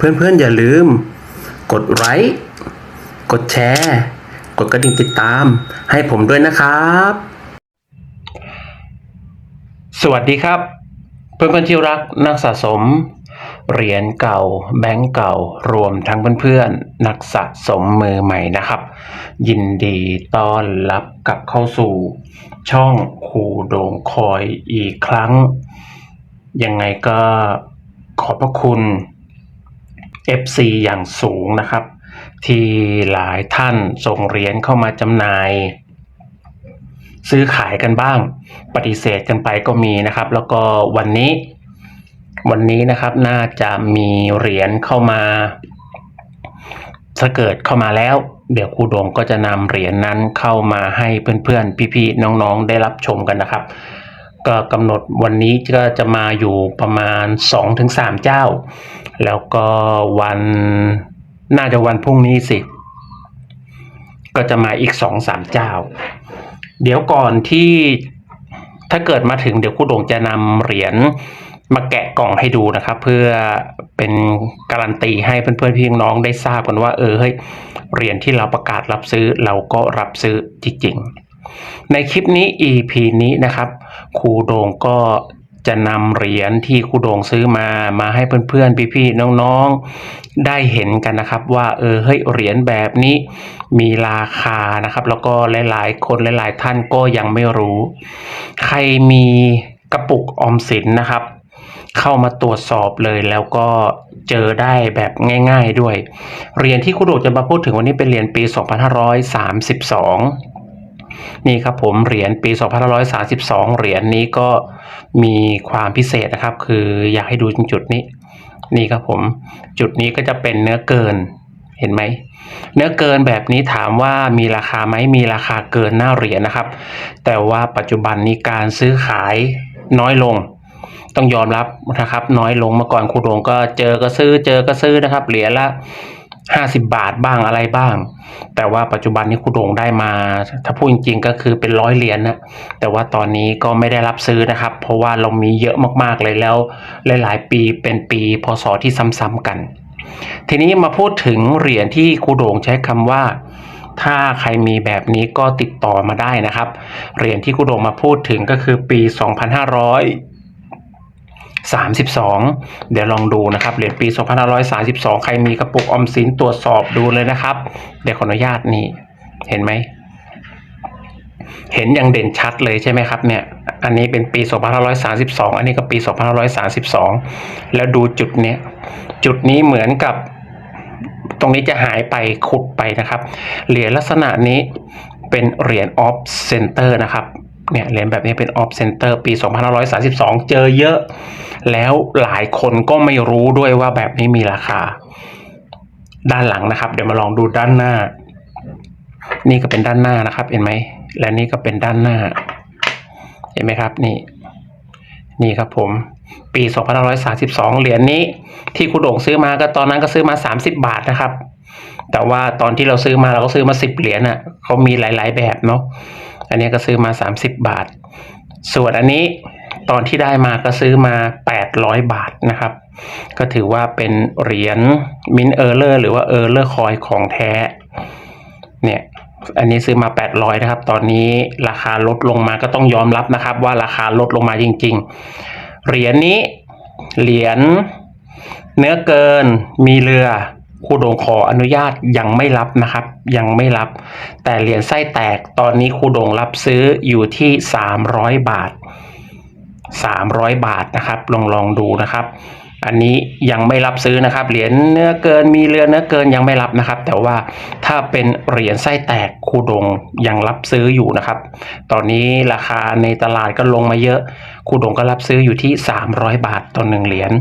เพื่อนๆอย่าลืม กดไลค์กดแชร์ กดกระดิ่งติดตาม ให้ผมด้วยนะครับ สวัสดีครับ เพื่อนๆที่รักนักสะสม เหรียญเก่า แบงก์เก่ารวมทั้งเพื่อนๆนักสะสมมือใหม่นะครับ ยินดีต้อนรับกลับเข้าสู่ ช่องคูโดงคอยอีกครั้ง ยังไงก็ขอบพระคุณ FC อย่างสูงนะครับ ที่หลายท่านส่งเหรียญเข้ามาจำหน่าย ซื้อขายกันบ้าง ปฏิเสธกันไปก็มีนะครับ แล้วก็วันนี้ วันนี้นะครับน่าจะมีเหรียญเข้ามาถ้าเกิดเข้ามาแล้ว เดี๋ยวครูโดงก็จะนำเหรียญนั้นเข้ามาให้เพื่อนๆ พี่ๆ น้องๆ ได้รับชมกันนะครับ ก็กำหนดวันนี้ก็จะมาอยู่ประมาณ 2-3 เจ้า แล้วก็วันน่าจะวันพรุ่งนี้สิ ก็จะมาอีก 2-3 เจ้า เดี๋ยวก่อนที่ถ้าเกิดมาถึงเดี๋ยวครูโด่งจะนำเหรียญมาแกะกล่องให้ดูนะครับ เพื่อเป็นการันตีให้เพื่อนๆพี่น้องได้ทราบกันว่า เออเฮ้ยเหรียญที่เราประกาศรับซื้อเราก็รับซื้อจริงๆ ในคลิปนี้ EP นี้นะครับ ครูโด่งก็จะนำเหรียญที่ครูโด่งซื้อมามาให้เพื่อนๆ พี่ๆ น้องๆ ได้เห็นกันนะครับ ว่าเออเฮ้ยเหรียญแบบนี้มีราคานะครับ แล้วก็หลายๆ คนหลายๆ ท่านก็ยังไม่รู้ ใครมีกระปุกออมสินนะครับ เข้ามาตรวจสอบเลยแล้วก็เจอได้แบบง่าย ๆด้วยเหรียญที่ครูโดดจะมาพูดถึงวันนี้เป็นเหรียญปี 2532 นี่ครับผมเหรียญปี 2532 เหรียญนี้ก็มีความพิเศษนะครับ คืออยากให้ดูจุดนี้ นี่ครับผม จุดนี้ก็จะเป็นเนื้อเกินเห็นไหมเนื้อเกินแบบนี้ถามว่ามีราคาไหมมีราคาเกินหน้าเหรียญนะครับ แต่ว่าปัจจุบันนี้การซื้อขายน้อยลง ต้องยอมรับนะครับ น้อยลงเมื่อก่อนครูโรงก็เจอก็ซื้อเจอก็ซื้อนะครับ เหรียญละ ห้าสิบาทบ้างอะไรบ้าง แต่ว่าปัจจุบันนี้ครูโรงได้มา ถ้าพูดจริงๆก็คือเป็นร้อยเหรียญนะแต่ว่าตอนนี้ก็ไม่ได้รับซื้อนะครับ เพราะว่าเรามีเยอะมากๆเลยแล้วหลายๆปีเป็นปีพศที่ซ้ำๆกัน ทีนี้มาพูดถึงเหรียญที่ครูโด่งใช้คำว่า ถ้าใครมีแบบนี้ก็ติดต่อมาได้นะครับเหรียญที่ครูโด่งมาพูดถึงก็คือปี 32 เดี๋ยวลองดูนะครับเหรียญปี 2532 ใครมีกระปุกออมสินตรวจสอบดูเลยนะครับ เดี๋ยวขออนุญาตนี่ เห็นไหม เห็นอย่างเด่นชัดเลยใช่ไหมครับเนี่ย อันนี้เป็นปี 2532 อันนี้ก็ปี 2532 แล้วดูจุดเนี้ย จุดนี้เหมือนกับ ตรงนี้จะหายไปขุดไปนะครับ เหรียญลักษณะนี้เป็นเหรียญออฟเซนเตอร์นะครับ เนี่ยเหรียญแบบนี้เป็นออฟเซนเตอร์ปี 2532 เจอเยอะ แล้วหลายคนก็ไม่รู้ด้วยว่าแบบนี้มีราคา ด้านหลังนะครับ เดี๋ยวมาลองดูด้านหน้า นี่ก็เป็นด้านหน้านะครับ เห็นไหม และนี่ก็เป็นด้านหน้า เห็นไหมครับ นี่ นี่ครับผม ปี 2532 เหรียญนี้ ที่คุณโด่งซื้อมาก็ตอนนั้นก็ซื้อมา 30 บาทนะครับ แต่ว่าตอนที่เราซื้อมาเราก็ซื้อมา 10 เหรียญอะเขามีหลาย ๆ แบบเนาะ อันนี้ก็ซื้อมา 30 บาท ส่วนอันนี้ตอนที่ได้มาก็ซื้อมา 800 บาทนะครับ ก็ถือว่าเป็นเหรียญมินเออร์เลอร์หรือว่าเออร์เลอร์คอยของแท้ เนี่ยอันนี้ซื้อมา 800 นะครับ ตอนนี้ราคาลดลงมาก็ต้องยอมรับนะครับ ว่าราคาลดลงมาจริง ๆ เหรียญนี้เหรียญเนื้อเกินมีเรือ ครูโดงขออนุญาตยังไม่รับนะครับ ยังไม่รับ แต่เหรียญไส้แตกตอนนี้ครูโดงรับซื้ออยู่ที่ 300 บาท 300 บาทนะครับ ลองลองดูนะครับ อันนี้ยังไม่รับซื้อนะครับ เหรียญเนื้อเกินมีเรือเนื้อเกินยังไม่รับนะครับ แต่ว่าถ้าเป็นเหรียญไส้แตกคูดงยังรับซื้ออยู่นะครับ ตอนนี้ราคาในตลาดก็ลงมาเยอะคูดงก็รับซื้ออยู่ที่ 300 บาทต่อหนึ่งเหรียญ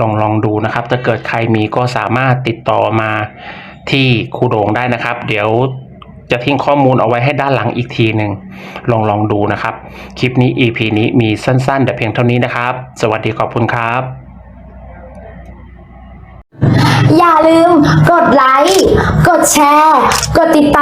ลองลองดูนะครับ ถ้าเกิดใครมีก็สามารถติดต่อมาที่คูดงได้นะครับ เดี๋ยวจะทิ้งข้อมูลเอาไว้ให้ด้านหลังอีกทีหนึ่งลองลองดูนะครับ คลิปนี้ EP นี้มีสั้นๆ แต่เพียงเท่านี้นะครับ สวัสดีขอบคุณครับ อย่าลืมกดไลค์ กดแชร์ กดติดตาม